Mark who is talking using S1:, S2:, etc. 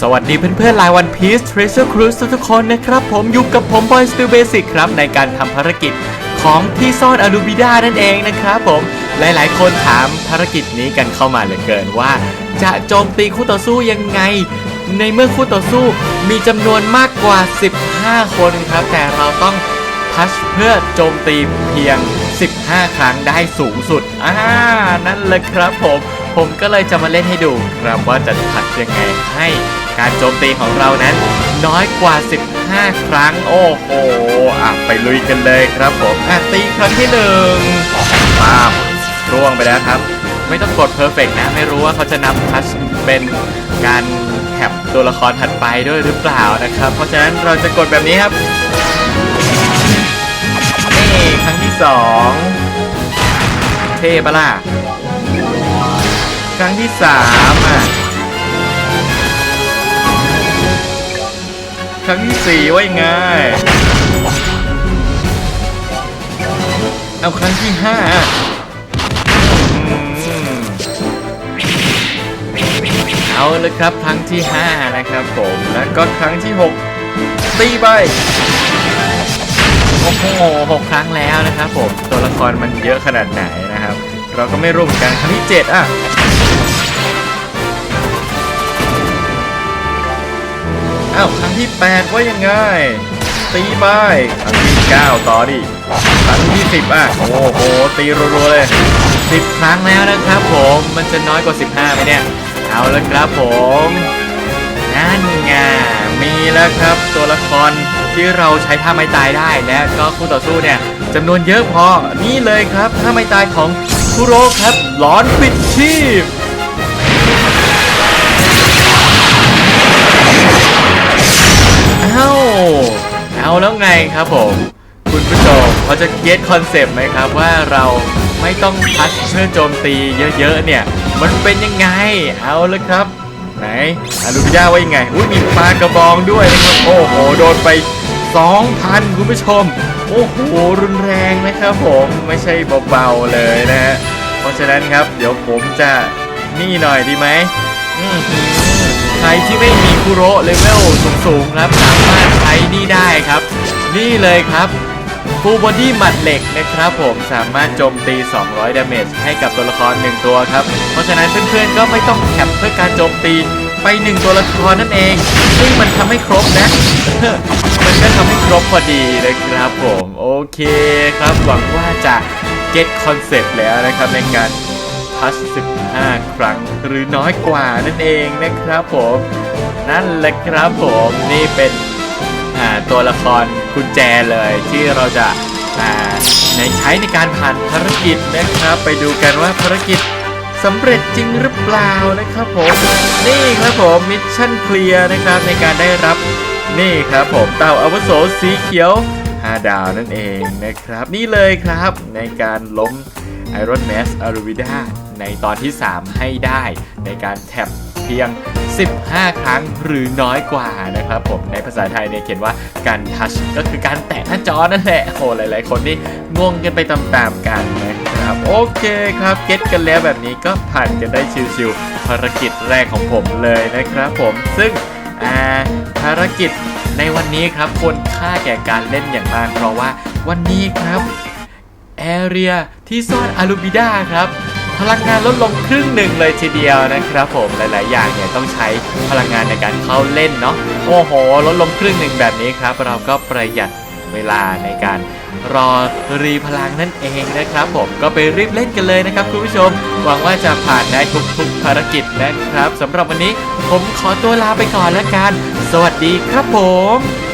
S1: สวัสดีเพื่อนๆลายวันพีซ Treasure Cruise ทุกคนนะครับ ผมอยู่กับผมบอยสตูเบสิกครับ ในการทำภารกิจของที่ซ่อนอลูบิดานั่นเองนะครับผมหลายๆ คนถามภารกิจนี้กันเข้ามาเหลือเกินว่า จะโจมตีคู่ต่อสู้ยังไง ในเมื่อคู่ต่อสู้มีจำนวนมากกว่า 15 คนครับ แต่เราต้องทัชเพื่อโจมตีเพียง 15 ครั้งได้สูงสุดอ่านั่นเลยครับผม ผมก็เลยจะมาเล่นให้ดูครับว่าจะทัชยังไงให้ การโจมตีของเรานั้น น้อยกว่า 15 ครั้ง โอ้โหอะไปลุยกันเลยครับผมอะตีครั้งที่หนึ่งป้าบร่วงไปแล้วครับ ไม่ต้องกด perfect นะ ไม่รู้ว่าเขาจะนับทัชเป็นการแท็บตัวละครถัดไปด้วยหรือเปล่านะครับ เพราะฉะนั้นเราจะกดแบบนี้ครับนี่ครั้งที่สองเท่ปะล่ะครั้งที่สามอะ รั้งที่สี่ว่ายังไงเอาครั้งที่ห้าอืมเอาเลยครับครั้งที่ห้านะครับผมแล้วก็ครั้งที่หกตีไปโอ้โหหกครั้งแล้วนะครับผมตัวละครมันเยอะขนาดไหนนะครับ เราก็ไม่รู้เหมือนกันครั้งที่เจ็ดอะ อ้าวครั้งที่แปดว่ายังไงตีไปครั้งที่เก้าต่อดิครั้งที่สิบอะ โอ้โห ตีรัวๆเลยสิบครั้งแล้วนะครับผมมันจะน้อยกว่า 15ไหมเนี่ย เอาละครับผมนั่นไงมีแล้วครับตัวละครที่เราใช้ท่าไม้ตายได้และก็คู่ต่อสู้เนี่ยจำนวนเยอะพอนี่เลยครับท่าไม้ตายของคุโรครับหลอนปิดชีพ แล้วไงครับผม คุณผู้ชมพอจะเก็ตคอนเซปต์ไหมครับว่าเราไม่ต้องพัชเพื่อโจมตีเยอะๆเนี่ย มันเป็นยังไงเอาเลยครับ ไหนอารูบิยาว่ายังไงอุ้ยมีปลากระบองด้วยนะครับโอ้โหโดนไป 2,000 คุณผู้ชม โอ้โหรุนแรงนะครับผมไม่ใช่เบาๆเลยนะฮะเพราะฉะนั้นครับ เดี๋ยวผมจะนี่หน่อยดีไหมอื้อหือ ใครที่ไม่มีคุโรเลเวลสูงๆครับสามารถใช้นี่ได้ครับ นี่เลยครับฟูบอดี้หมัดเหล็กนะครับผมสามารถโจมตี 200ดาเมจให้กับตัวละคร 1 ตัวครับ เพราะฉะนั้นเพื่อนๆก็ไม่ต้องแคปเพื่อการโจมตีไป 1 ตัวละครนั่นเอง ซึ่งมันทำให้ครบนะ มันก็ทำให้ครบพอดีนะครับผม โอเคครับหวังว่าจะเก็ตคอนเซปต์แล้วนะครับในการ ทัช15 ครั้งหรือน้อยกว่านั่นเองนะครับผม นั่นแหละครับผมนี่เป็นตัวละครกุญแจเลยที่เราจะในใช้ในการผ่านภารกิจนะครับ ไปดูกันว่าภารกิจสำเร็จจริงหรือเปล่านะครับผมนี่ครับผมมิชชั่นเคลียร์นะครับในการได้รับนี่ครับผมเต่าอาวุโสสีเขียว5ดาวนั่นเองนะครับ นี่เลยครับในการล้ม Iron m a s a r u v i d a ในตอนที่ 3 ให้ได้ในการแท็บเพียง 15 ครั้งหรือน้อยกว่านะครับผมในภาษาไทยเนี่ยเขียนว่าการทัชก็คือการแตะหน้าจอนั่นแหละโอ้หลาย ๆ คนนี่งงกันไปตามๆกันนะครับโอเคครับเก็ตกันแล้วแบบนี้ก็ผ่านกันได้ชิวๆภารกิจแรกของผมเลยนะครับผมซึ่งอ่าภารกิจในวันนี้ครับควรค่าแก่การเล่นอย่างมากเพราะว่าวันนี้ครับ แอเรียที่ซ่อนอารูบิดาครับ พลังงานลดลงครึ่งหนึ่งเลยทีเดียวนะครับผมหลาย ๆ อย่างเนี่ยต้องใช้พลังงานในการเข้าเล่นเนาะโอ้โห ลดลงครึ่งหนึ่งแบบนี้ครับ เราก็ประหยัดเวลาในการรอรีพลังนั่นเองนะครับ ผมก็ไปรีบเล่นกันเลยนะครับคุณผู้ชม หวังว่าจะผ่านได้ทุกๆภารกิจนะครับสำหรับวันนี้ผมขอตัวลาไปก่อนแล้วกัน สวัสดีครับผม